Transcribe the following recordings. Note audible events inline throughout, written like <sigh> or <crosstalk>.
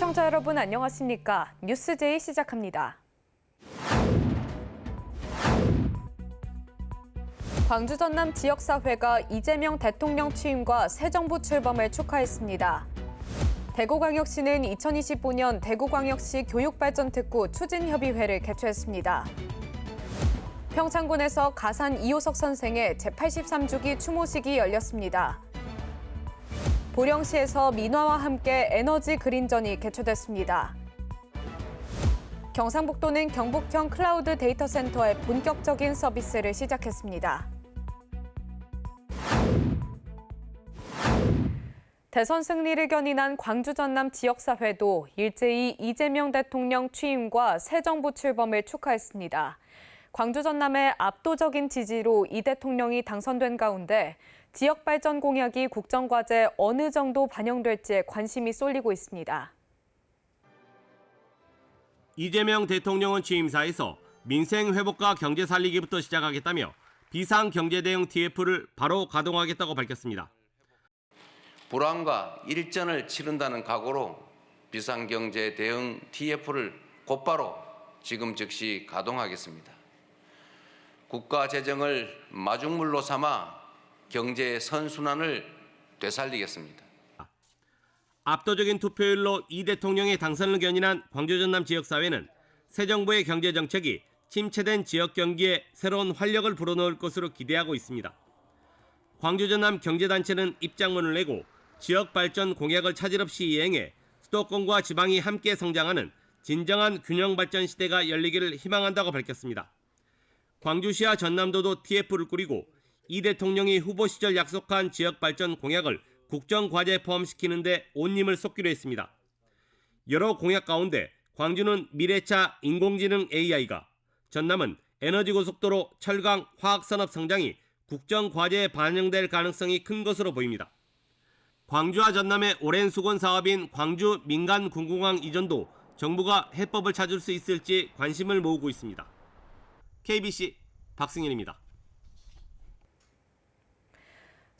시청자 여러분 안녕하십니까? 뉴스제이 시작합니다. 광주 전남 지역사회가 이재명 대통령 취임과 새 정부 출범을 축하했습니다. 대구광역시는 2025년 대구광역시 교육발전특구 추진협의회를 개최했습니다. 평창군에서 가산 이호석 선생의 제83주기 추모식이 열렸습니다. 보령시에서 민화와 함께 에너지 그린전이 개최됐습니다. 경상북도는 경북형 클라우드 데이터 센터의 본격적인 서비스를 시작했습니다. 대선 승리를 견인한 광주 전남 지역사회도 일제히 이재명 대통령 취임과 새 정부 출범을 축하했습니다. 광주 전남의 압도적인 지지로 이 대통령이 당선된 가운데 지역 발전 공약이 국정과제에 어느 정도 반영될지에 관심이 쏠리고 있습니다. 이재명 대통령은 취임사에서 민생 회복과 경제 살리기부터 시작하겠다며 비상 경제 대응 TF를 바로 가동하겠다고 밝혔습니다. 불안과 일전을 치른다는 각오로 비상 경제 대응 TF를 곧바로 지금 즉시 가동하겠습니다. 국가 재정을 마중물로 삼아 경제 선순환을 되살리겠습니다. 압도적인 투표율로 이 대통령의 당선을 견인한 광주 전남 지역 사회는 새 정부의 경제 정책이 침체된 지역 경기에 새로운 활력을 불어넣을 것으로 기대하고 있습니다. 광주 전남 경제단체는 입장문을 내고 지역 발전 공약을 차질 없이 이행해 수도권과 지방이 함께 성장하는 진정한 균형 발전 시대가 열리기를 희망한다고 밝혔습니다. 광주시와 전남도도 TF를 꾸리고 이 대통령이 후보 시절 약속한 지역 발전 공약을 국정 과제에 포함시키는데 온 힘을 쏟기로 했습니다. 여러 공약 가운데 광주는 미래차 인공지능 AI가, 전남은 에너지 고속도로, 철강, 화학산업 성장이 국정 과제에 반영될 가능성이 큰 것으로 보입니다. 광주와 전남의 오랜 수건 사업인 광주 민간 군공항 이전도 정부가 해법을 찾을 수 있을지 관심을 모으고 있습니다. KBC 박승현입니다.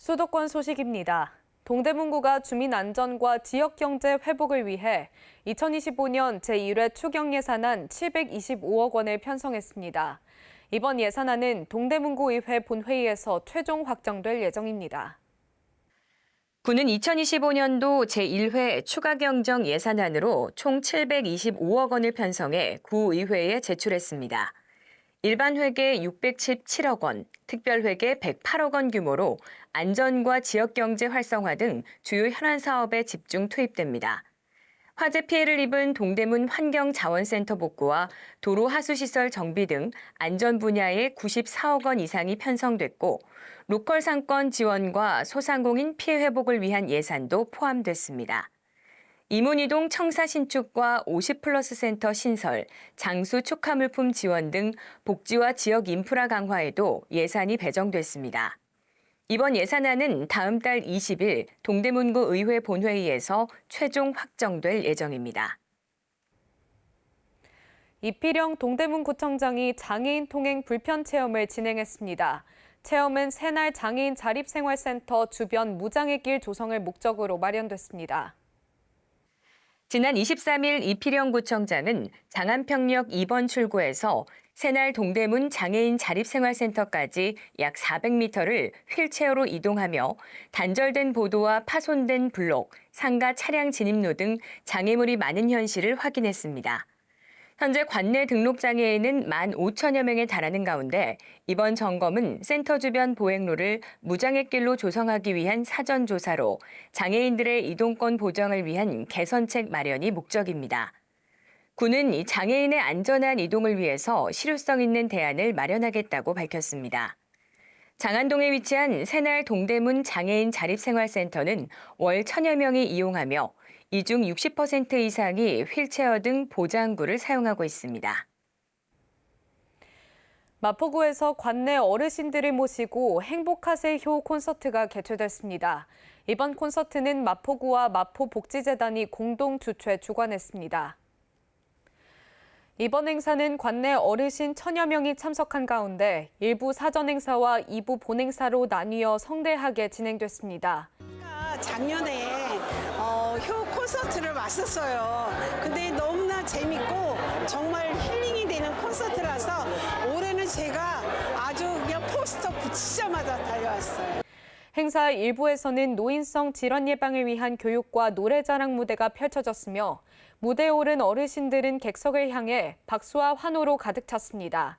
수도권 소식입니다. 동대문구가 주민 안전과 지역 경제 회복을 위해 2025년 제1회 추경 예산안 725억 원을 편성했습니다. 이번 예산안은 동대문구 의회 본회의에서 최종 확정될 예정입니다. 군은 2025년도 제1회 추가 경정 예산안으로 총 725억 원을 편성해 구의회에 제출했습니다. 일반 회계 617억 원, 특별 회계 108억 원 규모로 안전과 지역 경제 활성화 등 주요 현안 사업에 집중 투입됩니다. 화재 피해를 입은 동대문 환경자원센터 복구와 도로 하수시설 정비 등 안전 분야에 94억 원 이상이 편성됐고 로컬 상권 지원과 소상공인 피해 회복을 위한 예산도 포함됐습니다. 이문이동 청사 신축과 50플러스 센터 신설, 장수 축하물품 지원 등 복지와 지역 인프라 강화에도 예산이 배정됐습니다. 이번 예산안은 다음 달 20일 동대문구 의회 본회의에서 최종 확정될 예정입니다. 이필영 동대문구청장이 장애인 통행 불편 체험을 진행했습니다. 체험은 새날 장애인 자립생활센터 주변 무장의 길 조성을 목적으로 마련됐습니다. 지난 23일 이필영 구청장은 장안평역 2번 출구에서 새날 동대문 장애인 자립생활센터까지 약 400m를 휠체어로 이동하며 단절된 보도와 파손된 블록, 상가 차량 진입로 등 장애물이 많은 현실을 확인했습니다. 현재 관내 등록 장애인은 1만 5천여 명에 달하는 가운데 이번 점검은 센터 주변 보행로를 무장애길로 조성하기 위한 사전 조사로 장애인들의 이동권 보장을 위한 개선책 마련이 목적입니다. 군은 이 장애인의 안전한 이동을 위해서 실효성 있는 대안을 마련하겠다고 밝혔습니다. 장안동에 위치한 새날 동대문 장애인 자립생활센터는 월 천여 명이 이용하며 이 중 60% 이상이 휠체어 등 보장구를 사용하고 있습니다. 마포구에서 관내 어르신들을 모시고 행복하세요 콘서트가 개최됐습니다. 이번 콘서트는 마포구와 마포복지재단이 공동 주최 주관했습니다. 이번 행사는 관내 어르신 천여 명이 참석한 가운데 일부 사전 행사와 2부 본행사로 나뉘어 성대하게 진행됐습니다. 작년에 어, 효 콘서트를 왔었어요. 근데 너무나 재밌고 정말 힐링이 되는 콘서트라서 올해는 제가 아주 그냥 포스터 붙이자마자 달려왔어요. 행사 일부에서는 노인성 질환 예방을 위한 교육과 노래 자랑 무대가 펼쳐졌으며 무대에 오른 어르신들은 객석을 향해 박수와 환호로 가득 찼습니다.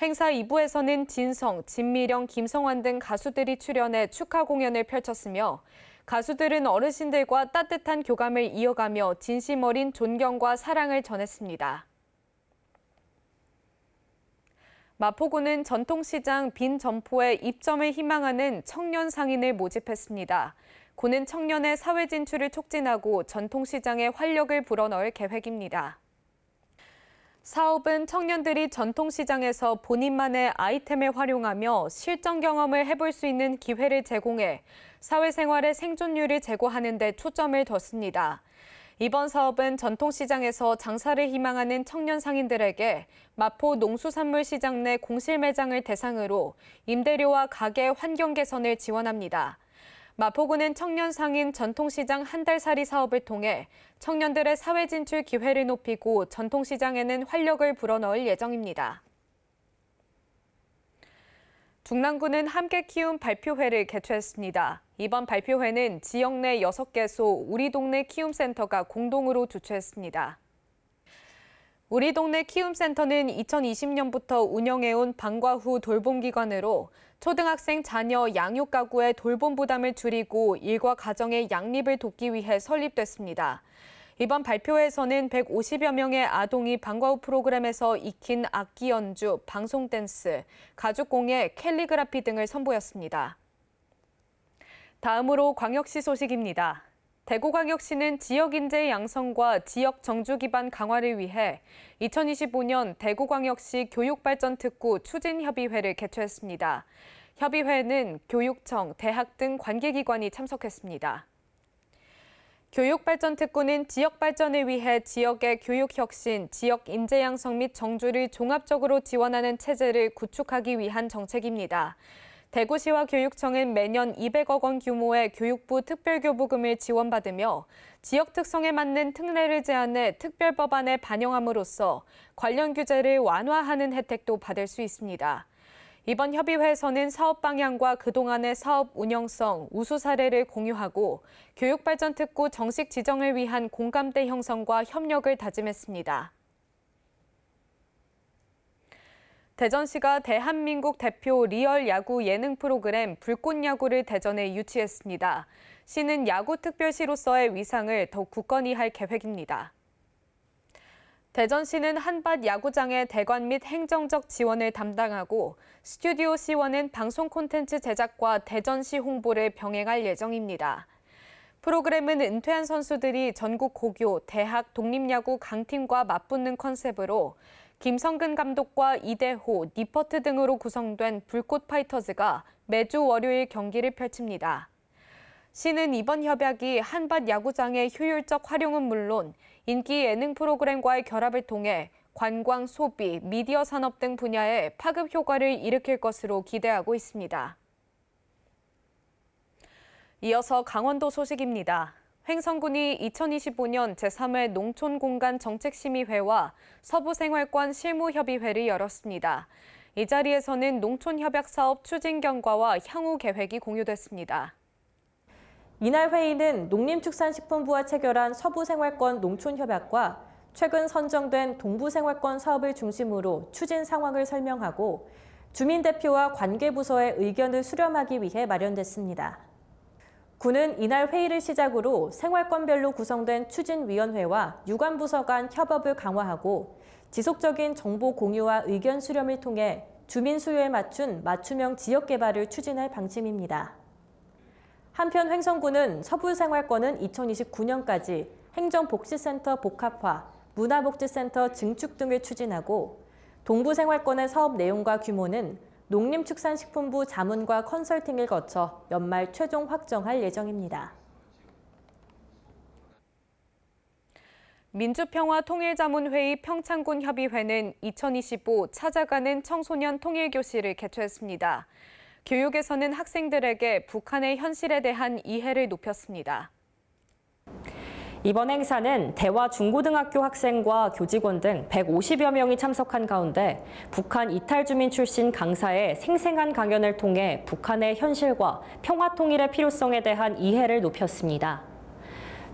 행사 2부에서는 진성, 진미령, 김성환 등 가수들이 출연해 축하 공연을 펼쳤으며 가수들은 어르신들과 따뜻한 교감을 이어가며 진심 어린 존경과 사랑을 전했습니다. 마포구는 전통시장 빈 점포에 입점을 희망하는 청년 상인을 모집했습니다. 구는 청년의 사회 진출을 촉진하고 전통시장에 활력을 불어넣을 계획입니다. 사업은 청년들이 전통시장에서 본인만의 아이템을 활용하며 실전 경험을 해볼 수 있는 기회를 제공해 사회생활의 생존율을 제고하는 데 초점을 뒀습니다. 이번 사업은 전통시장에서 장사를 희망하는 청년 상인들에게 마포 농수산물 시장 내 공실 매장을 대상으로 임대료와 가게 환경 개선을 지원합니다. 마포구는 청년 상인 전통시장 한 달살이 사업을 통해 청년들의 사회 진출 기회를 높이고 전통시장에는 활력을 불어넣을 예정입니다. 중랑구는 함께 키움 발표회를 개최했습니다. 이번 발표회는 지역 내 6개소 우리 동네 키움센터가 공동으로 주최했습니다. 우리 동네 키움센터는 2020년부터 운영해온 방과 후 돌봄 기관으로 초등학생 자녀 양육 가구의 돌봄 부담을 줄이고 일과 가정의 양립을 돕기 위해 설립됐습니다. 이번 발표회에서는 150여 명의 아동이 방과 후 프로그램에서 익힌 악기 연주, 방송 댄스, 가죽 공예, 캘리그라피 등을 선보였습니다. 다음으로 광역시 소식입니다. 대구광역시는 지역 인재 양성과 지역 정주 기반 강화를 위해 2025년 대구광역시 교육발전특구 추진협의회를 개최했습니다. 협의회는 교육청, 대학 등 관계기관이 참석했습니다. 교육발전 특구는 지역 발전을 위해 지역의 교육 혁신, 지역 인재 양성 및 정주를 종합적으로 지원하는 체제를 구축하기 위한 정책입니다. 대구시와 교육청은 매년 200억 원 규모의 교육부 특별교부금을 지원받으며 지역 특성에 맞는 특례를 제한해 특별법안에 반영함으로써 관련 규제를 완화하는 혜택도 받을 수 있습니다. 이번 협의회에서는 사업 방향과 그동안의 사업 운영성, 우수 사례를 공유하고 교육발전특구 정식 지정을 위한 공감대 형성과 협력을 다짐했습니다. 대전시가 대한민국 대표 리얼 야구 예능 프로그램 불꽃 야구를 대전에 유치했습니다. 시는 야구 특별시로서의 위상을 더 굳건히 할 계획입니다. 대전시는 한밭 야구장의 대관 및 행정적 지원을 담당하고 스튜디오 시원은 방송 콘텐츠 제작과 대전시 홍보를 병행할 예정입니다. 프로그램은 은퇴한 선수들이 전국 고교, 대학, 독립야구 강팀과 맞붙는 컨셉으로 김성근 감독과 이대호, 니퍼트 등으로 구성된 불꽃 파이터즈가 매주 월요일 경기를 펼칩니다. 시는 이번 협약이 한밭 야구장의 효율적 활용은 물론 인기 예능 프로그램과의 결합을 통해 관광, 소비, 미디어 산업 등 분야에 파급 효과를 일으킬 것으로 기대하고 있습니다. 이어서 강원도 소식입니다. 횡성군이 2025년 제3회 농촌공간 정책심의회와 서부생활권 실무협의회를 열었습니다. 이 자리에서는 농촌협약사업 추진 경과와 향후 계획이 공유됐습니다. 이날 회의는 농림축산식품부와 체결한 서부생활권 농촌협약과 최근 선정된 동부생활권 사업을 중심으로 추진 상황을 설명하고 주민대표와 관계부서의 의견을 수렴하기 위해 마련됐습니다. 군은 이날 회의를 시작으로 생활권별로 구성된 추진위원회와 유관부서 간 협업을 강화하고 지속적인 정보 공유와 의견 수렴을 통해 주민 수요에 맞춘 맞춤형 지역 개발을 추진할 방침입니다. 한편 횡성군은 서부생활권은 2029년까지 행정복지센터 복합화, 문화복지센터 증축 등을 추진하고 동부생활권의 사업 내용과 규모는 농림축산식품부 자문과 컨설팅을 거쳐 연말 최종 확정할 예정입니다. 민주평화통일자문회의 평창군 협의회는 2025 찾아가는 청소년 통일교실을 개최했습니다. 교육에서는 학생들에게 북한의 현실에 대한 이해를 높였습니다. 이번 행사는 대화 중고등학교 학생과 교직원 등 150여 명이 참석한 가운데 북한 이탈 주민 출신 강사의 생생한 강연을 통해 북한의 현실과 평화 통일의 필요성에 대한 이해를 높였습니다.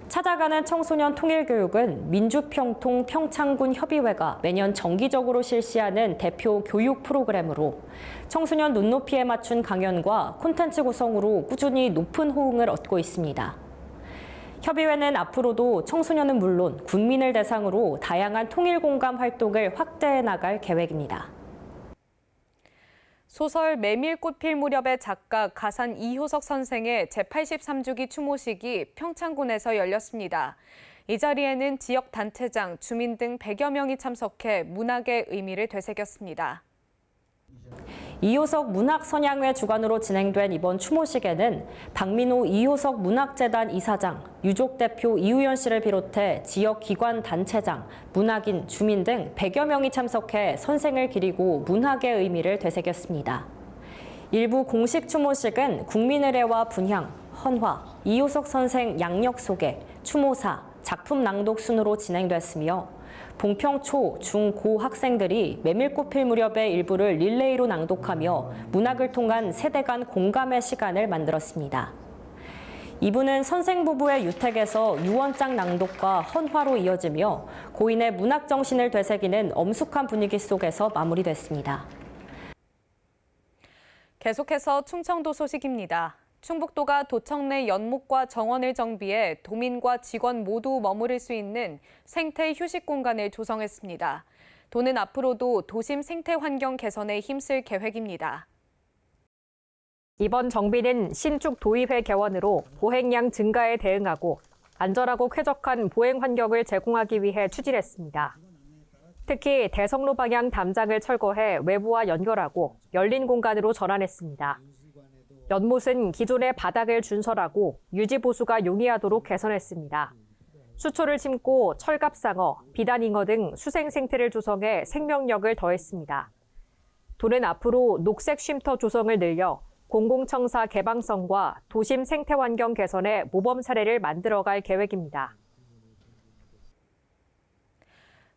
찾아가는 청소년 통일 교육은 민주평통 평창군 협의회가 매년 정기적으로 실시하는 대표 교육 프로그램으로 청소년 눈높이에 맞춘 강연과 콘텐츠 구성으로 꾸준히 높은 호응을 얻고 있습니다. 협의회는 앞으로도 청소년은 물론 국민을 대상으로 다양한 통일 공감 활동을 확대해 나갈 계획입니다. 소설 메밀꽃 필 무렵의 작가 가산 이효석 선생의 제83주기 추모식이 평창군에서 열렸습니다. 이 자리에는 지역 단체장, 주민 등 100여 명이 참석해 문학의 의미를 되새겼습니다. 이효석 문학선양회 주관으로 진행된 이번 추모식에는 박민호 이효석 문학재단 이사장, 유족 대표 이우연 씨를 비롯해 지역 기관 단체장, 문학인, 주민 등 100여 명이 참석해 선생을 기리고 문학의 의미를 되새겼습니다. 일부 공식 추모식은 국민의례와 분향, 헌화, 이효석 선생 양력 소개, 추모사, 작품 낭독 순으로 진행됐으며 봉평 초, 중, 고 학생들이 메밀꽃 필 무렵의 일부를 릴레이로 낭독하며 문학을 통한 세대 간 공감의 시간을 만들었습니다. 2부는 선생 부부의 유택에서 유언장 낭독과 헌화로 이어지며 고인의 문학 정신을 되새기는 엄숙한 분위기 속에서 마무리됐습니다. 계속해서 충청도 소식입니다. 충북도가 도청 내 연못과 정원을 정비해 도민과 직원 모두 머무를 수 있는 생태 휴식 공간을 조성했습니다. 도는 앞으로도 도심 생태 환경 개선에 힘쓸 계획입니다. 이번 정비는 신축 도의회 개원으로 보행량 증가에 대응하고 안전하고 쾌적한 보행 환경을 제공하기 위해 추진했습니다. 특히 대성로 방향 담장을 철거해 외부와 연결하고 열린 공간으로 전환했습니다. 연못은 기존의 바닥을 준설하고 유지 보수가 용이하도록 개선했습니다. 수초를 심고 철갑상어, 비단잉어 등 수생 생태를 조성해 생명력을 더했습니다. 도는 앞으로 녹색 쉼터 조성을 늘려 공공청사 개방성과 도심 생태 환경 개선에 모범 사례를 만들어갈 계획입니다.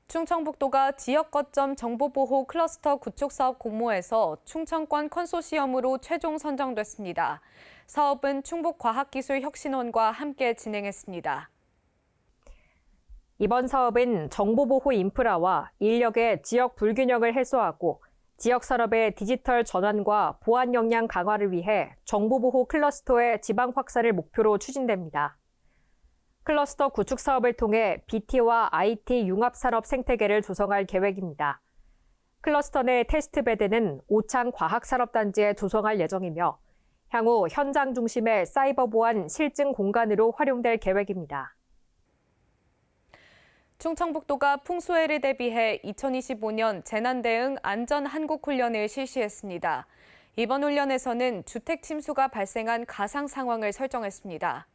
충청북도가 지역 거점 정보보호 클러스터 구축 사업 공모에서 충청권 컨소시엄으로 최종 선정됐습니다. 사업은 충북과학기술혁신원과 함께 진행했습니다. 이번 사업은 정보보호 인프라와 인력의 지역 불균형을 해소하고 지역 산업의 디지털 전환과 보안 역량 강화를 위해 정보보호 클러스터의 지방 확산을 목표로 추진됩니다. 클러스터 구축 사업을 통해 BT와 IT 융합 산업 생태계를 조성할 계획입니다. 클러스터 내 테스트 베드는 오창 과학산업단지에 조성할 예정이며 향후 현장 중심의 사이버 보안 실증 공간으로 활용될 계획입니다. 충청북도가 풍수해를 대비해 2025년 재난 대응 안전 한국 훈련을 실시했습니다. 이번 훈련에서는 주택 침수가 발생한 가상 상황을 설정했습니다.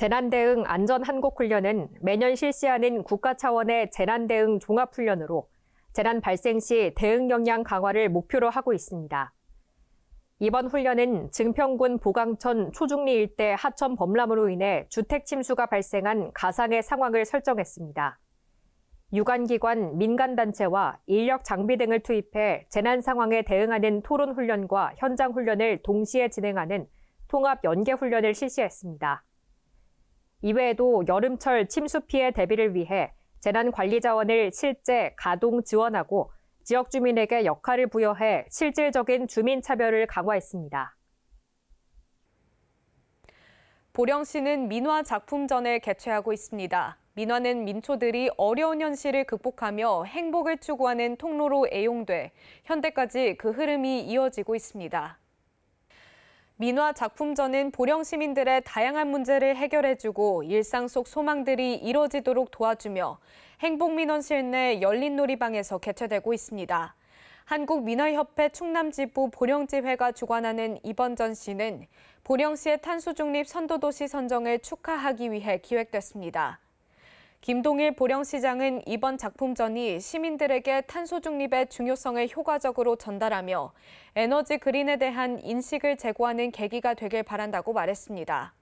재난대응 안전한국훈련은 매년 실시하는 국가 차원의 재난대응 종합훈련으로 재난 발생 시 대응 역량 강화를 목표로 하고 있습니다. 이번 훈련은 증평군 보강천 초중리 일대 하천 범람으로 인해 주택 침수가 발생한 가상의 상황을 설정했습니다. 유관기관, 민간단체와 인력 장비 등을 투입해 재난 상황에 대응하는 토론 훈련과 현장 훈련을 동시에 진행하는 통합 연계 훈련을 실시했습니다. 이외에도 여름철 침수 피해 대비를 위해 재난관리 자원을 실제 가동 지원하고 지역 주민에게 역할을 부여해 실질적인 주민 차별을 강화했습니다. 보령시는 민화 작품전을 개최하고 있습니다. 민화는 민초들이 어려운 현실을 극복하며 행복을 추구하는 통로로 애용돼 현대까지 그 흐름이 이어지고 있습니다. 민화 작품전은 보령 시민들의 다양한 문제를 해결해주고 일상 속 소망들이 이뤄지도록 도와주며 행복민원 실 내 열린 놀이방에서 개최되고 있습니다. 한국민화협회 충남지부 보령지회가 주관하는 이번 전시는 보령시의 탄소중립 선도도시 선정을 축하하기 위해 기획됐습니다. 김동일 보령시장은 이번 작품전이 시민들에게 탄소 중립의 중요성을 효과적으로 전달하며 에너지 그린에 대한 인식을 제고하는 계기가 되길 바란다고 말했습니다.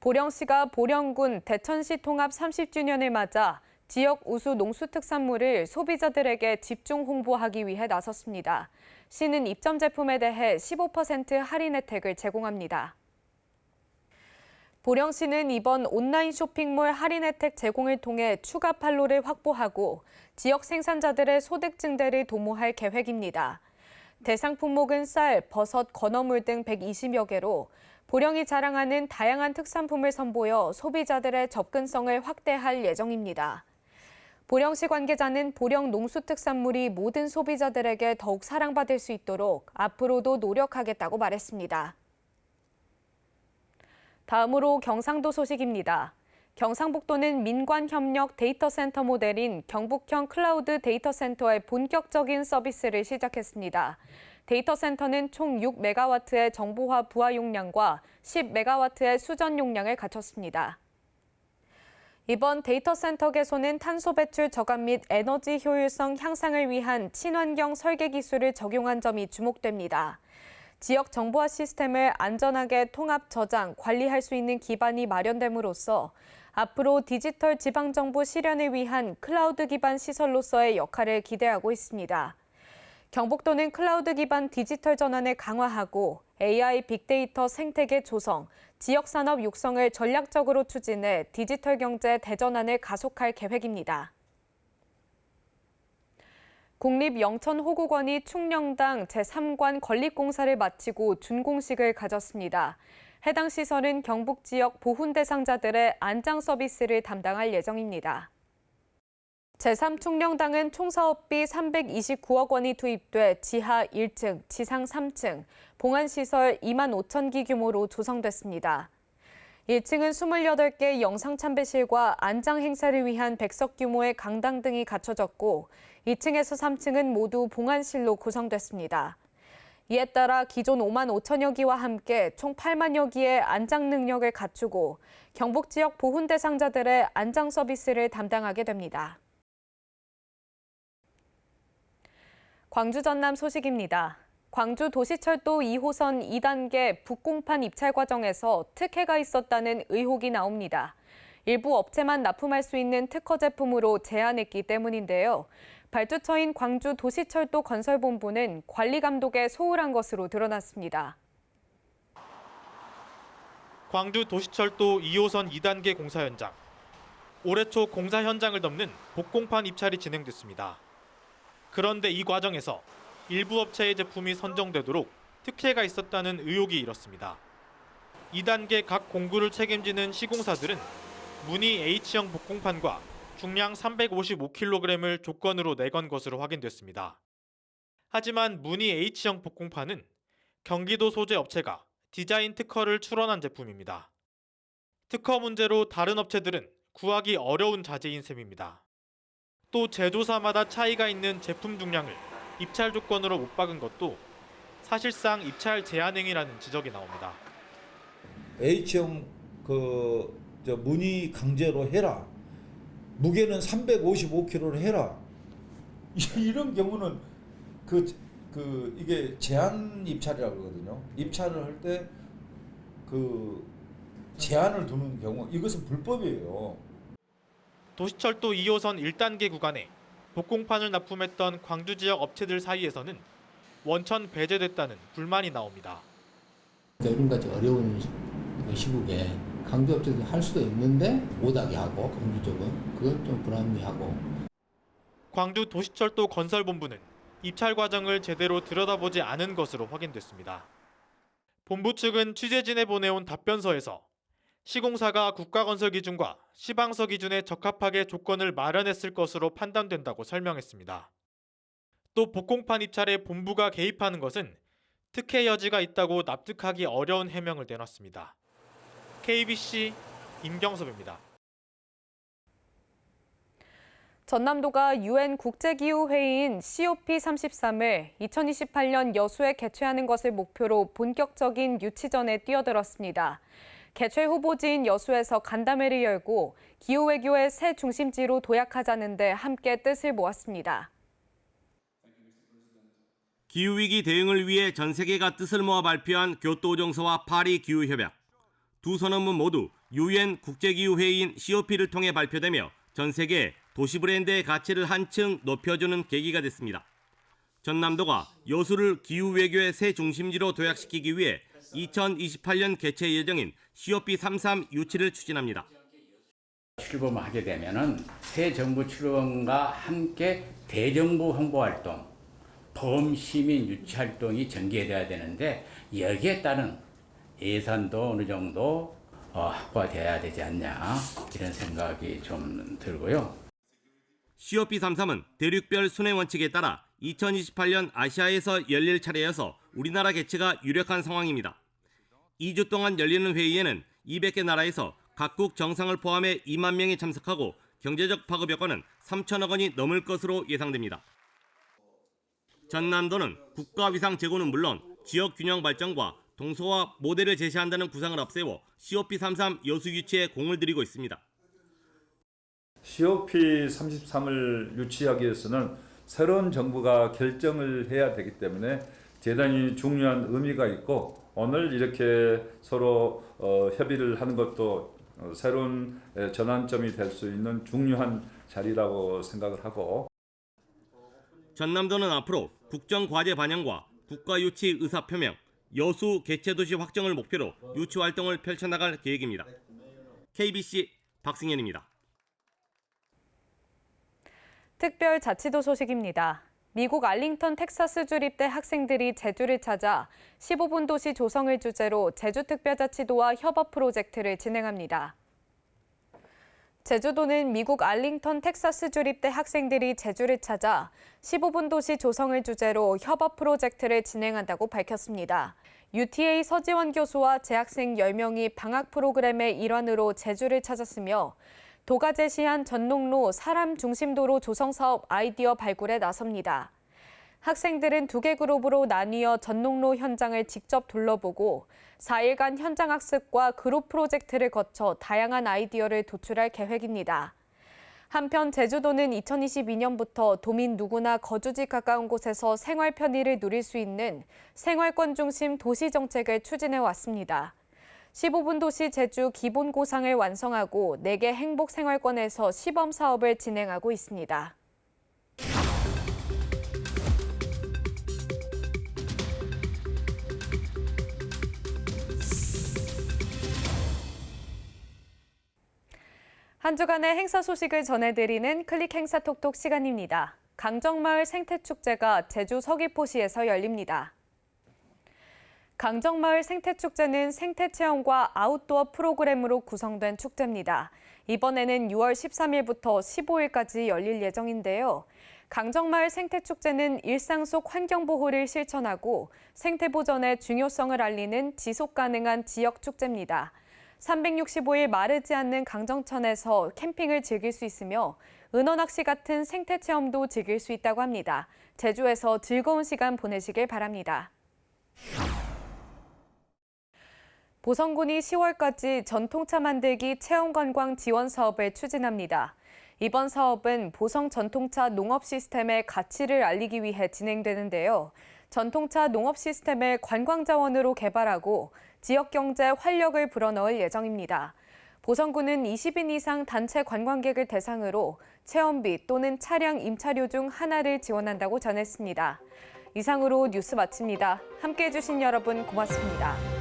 보령시가 보령군 대천시 통합 30주년을 맞아 지역 우수 농수특산물을 소비자들에게 집중 홍보하기 위해 나섰습니다. 시는 입점 제품에 대해 15% 할인 혜택을 제공합니다. 보령시는 이번 온라인 쇼핑몰 할인 혜택 제공을 통해 추가 판로를 확보하고 지역 생산자들의 소득 증대를 도모할 계획입니다. 대상 품목은 쌀, 버섯, 건어물 등 120여 개로 보령이 자랑하는 다양한 특산품을 선보여 소비자들의 접근성을 확대할 예정입니다. 보령시 관계자는 보령 농수특산물이 모든 소비자들에게 더욱 사랑받을 수 있도록 앞으로도 노력하겠다고 말했습니다. 다음으로 경상도 소식입니다. 경상북도는 민관협력 데이터 센터 모델인 경북형 클라우드 데이터 센터의 본격적인 서비스를 시작했습니다. 데이터 센터는 총 6메가와트의 정보화 부하 용량과 10메가와트의 수전 용량을 갖췄습니다. 이번 데이터 센터 개소는 탄소 배출 저감 및 에너지 효율성 향상을 위한 친환경 설계 기술을 적용한 점이 주목됩니다. 지역 정보화 시스템을 안전하게 통합 저장, 관리할 수 있는 기반이 마련됨으로써 앞으로 디지털 지방정보 실현을 위한 클라우드 기반 시설로서의 역할을 기대하고 있습니다. 경북도는 클라우드 기반 디지털 전환을 강화하고 AI 빅데이터 생태계 조성, 지역 산업 육성을 전략적으로 추진해 디지털 경제 대전환을 가속할 계획입니다. 국립 영천호국원이 충령당 제3관 건립공사를 마치고 준공식을 가졌습니다. 해당 시설은 경북 지역 보훈 대상자들의 안장 서비스를 담당할 예정입니다. 제3충령당은 총사업비 329억 원이 투입돼 지하 1층, 지상 3층, 봉안시설 2만 5천 기 규모로 조성됐습니다. 1층은 28개 영상 참배실과 안장 행사를 위한 100석 규모의 강당 등이 갖춰졌고 2층에서 3층은 모두 봉안실로 구성됐습니다. 이에 따라 기존 5만 5천여 기와 함께 총 8만여 기의 안장 능력을 갖추고 경북 지역 보훈 대상자들의 안장 서비스를 담당하게 됩니다. 광주 전남 소식입니다. 광주 도시철도 2호선 2단계 북공판 입찰 과정에서 특혜가 있었다는 의혹이 나옵니다. 일부 업체만 납품할 수 있는 특허 제품으로 제한했기 때문인데요. 발주처인 광주 도시철도 건설본부는 관리 감독에 소홀한 것으로 드러났습니다. 광주 도시철도 2호선 2단계 공사 현장. 올해 초 공사 현장을 덮는 복공판 입찰이 진행됐습니다. 그런데 이 과정에서 일부 업체의 제품이 선정되도록 특혜가 있었다는 의혹이 일었습니다. 2단계 각 공구를 책임지는 시공사들은 무늬 H형 복공판과 중량 355kg을 조건으로 내건 것으로 확인됐습니다. 하지만 무늬 H형 복공판은 경기도 소재 업체가 디자인 특허를 출원한 제품입니다. 특허 문제로 다른 업체들은 구하기 어려운 자재인 셈입니다. 또 제조사마다 차이가 있는 제품 중량을 입찰 조건으로 못 박은 것도 사실상 입찰 제한 행위라는 지적이 나옵니다. H형 그저 무늬 강제로 해라. 무게는 355kg로 해라. <laughs> 이런 경우는 그, 그 이게 제한 입찰이라고 그러거든요. 입찰을 할 때 그 제한을 두는 경우 이것은 불법이에요. 도시철도 2호선 1단계 구간에 복공판을 납품했던 광주 지역 업체들 사이에서는 원천 배제됐다는 불만이 나옵니다. 그러니까 이런 같이 어려운 시국에 강조업체들이 할 수도 있는데 못하게 하고 광주 쪽은 그건 좀 불합리하고 광주 도시철도 건설본부는 입찰 과정을 제대로 들여다보지 않은 것으로 확인됐습니다. 본부 측은 취재진에 보내온 답변서에서 시공사가 국가건설 기준과 시방서 기준에 적합하게 조건을 마련했을 것으로 판단된다고 설명했습니다. 또 복공판 입찰에 본부가 개입하는 것은 특혜 여지가 있다고 납득하기 어려운 해명을 내놨습니다. KBC 임경섭입니다. 전남도가 유엔 국제기후회의인 COP33을 2028년 여수에 개최하는 것을 목표로 본격적인 유치전에 뛰어들었습니다. 개최 후보지인 여수에서 간담회를 열고 기후외교의 새 중심지로 도약하자는 데 함께 뜻을 모았습니다. 기후위기 대응을 위해 전 세계가 뜻을 모아 발표한 교토 오정서와 파리 기후협약. 두 선언문 모두 유엔 국제기후 회의인 COP를 통해 발표되며 전 세계 도시 브랜드의 가치를 한층 높여주는 계기가 됐습니다. 전남도가 여수를 기후 외교의 새 중심지로 도약시키기 위해 2028년 개최 예정인 COP 33 유치를 추진합니다. 출범을 하게 되면은 새 정부 출범과 함께 대정부 홍보 활동, 범시민 유치 활동이 전개돼야 되는데 여기에 따른 예산도 어느 정도 어, 확보가 돼야 되지 않냐 이런 생각이 좀 들고요. COP 33은 대륙별 순회 원칙에 따라 2028년 아시아에서 열릴 차례여서 우리나라 개최가 유력한 상황입니다. 2주 동안 열리는 회의에는 200개 나라에서 각국 정상을 포함해 2만 명이 참석하고 경제적 파급 여건은 3천억 원이 넘을 것으로 예상됩니다. 전남도는 국가 위상 제고는 물론 지역 균형 발전과 동서화 모델을 제시한다는 구상을 앞세워 COP 33 여수 유치에 공을 들이고 있습니다. COP 33을 유치하기 위해서는 새로운 정부가 결정을 해야 되기 때문에 대단히 중요한 의미가 있고 오늘 이렇게 서로 어, 협의를 하는 것도 어, 새로운 에, 전환점이 될 수 있는 중요한 자리라고 생각을 하고 전남도는 앞으로 국정 과제 반영과 국가 유치 의사 표명, 여수 개최 도시 확정을 목표로 유치 활동을 펼쳐나갈 계획입니다. KBC 박승현입니다. 특별자치도 소식입니다. 미국 알링턴 텍사스 주립대 학생들이 제주를 찾아 15분 도시 조성을 주제로 제주특별자치도와 협업 프로젝트를 진행합니다. 제주도는 미국 알링턴 텍사스 주립대 학생들이 제주를 찾아 15분 도시 조성을 주제로 협업 프로젝트를 진행한다고 밝혔습니다. UTA 서지원 교수와 재학생 10명이 방학 프로그램의 일환으로 제주를 찾았으며 도가 제시한 전농로 사람 중심도로 조성 사업 아이디어 발굴에 나섭니다. 학생들은 두 개 그룹으로 나뉘어 전농로 현장을 직접 둘러보고 4일간 현장 학습과 그룹 프로젝트를 거쳐 다양한 아이디어를 도출할 계획입니다. 한편 제주도는 2022년부터 도민 누구나 거주지 가까운 곳에서 생활 편의를 누릴 수 있는 생활권 중심 도시 정책을 추진해 왔습니다. 15분 도시 제주 기본 고상을 완성하고 4개 행복 생활권에서 시범 사업을 진행하고 있습니다. 한 주간의 행사 소식을 전해드리는 클릭 행사 톡톡 시간입니다. 강정마을 생태축제가 제주 서귀포시에서 열립니다. 강정마을 생태축제는 생태체험과 아웃도어 프로그램으로 구성된 축제입니다. 이번에는 6월 13일부터 15일까지 열릴 예정인데요. 강정마을 생태축제는 일상 속 환경보호를 실천하고 생태보전의 중요성을 알리는 지속가능한 지역축제입니다. 365일 마르지 않는 강정천에서 캠핑을 즐길 수 있으며 은어낚시 같은 생태 체험도 즐길 수 있다고 합니다. 제주에서 즐거운 시간 보내시길 바랍니다. 보성군이 10월까지 전통차 만들기 체험 관광 지원 사업을 추진합니다. 이번 사업은 보성 전통차 농업 시스템의 가치를 알리기 위해 진행되는데요. 전통차 농업 시스템을 관광 자원으로 개발하고 지역 경제 활력을 불어넣을 예정입니다. 보성군은 20인 이상 단체 관광객을 대상으로 체험비 또는 차량 임차료 중 하나를 지원한다고 전했습니다. 이상으로 뉴스 마칩니다. 함께해 주신 여러분 고맙습니다.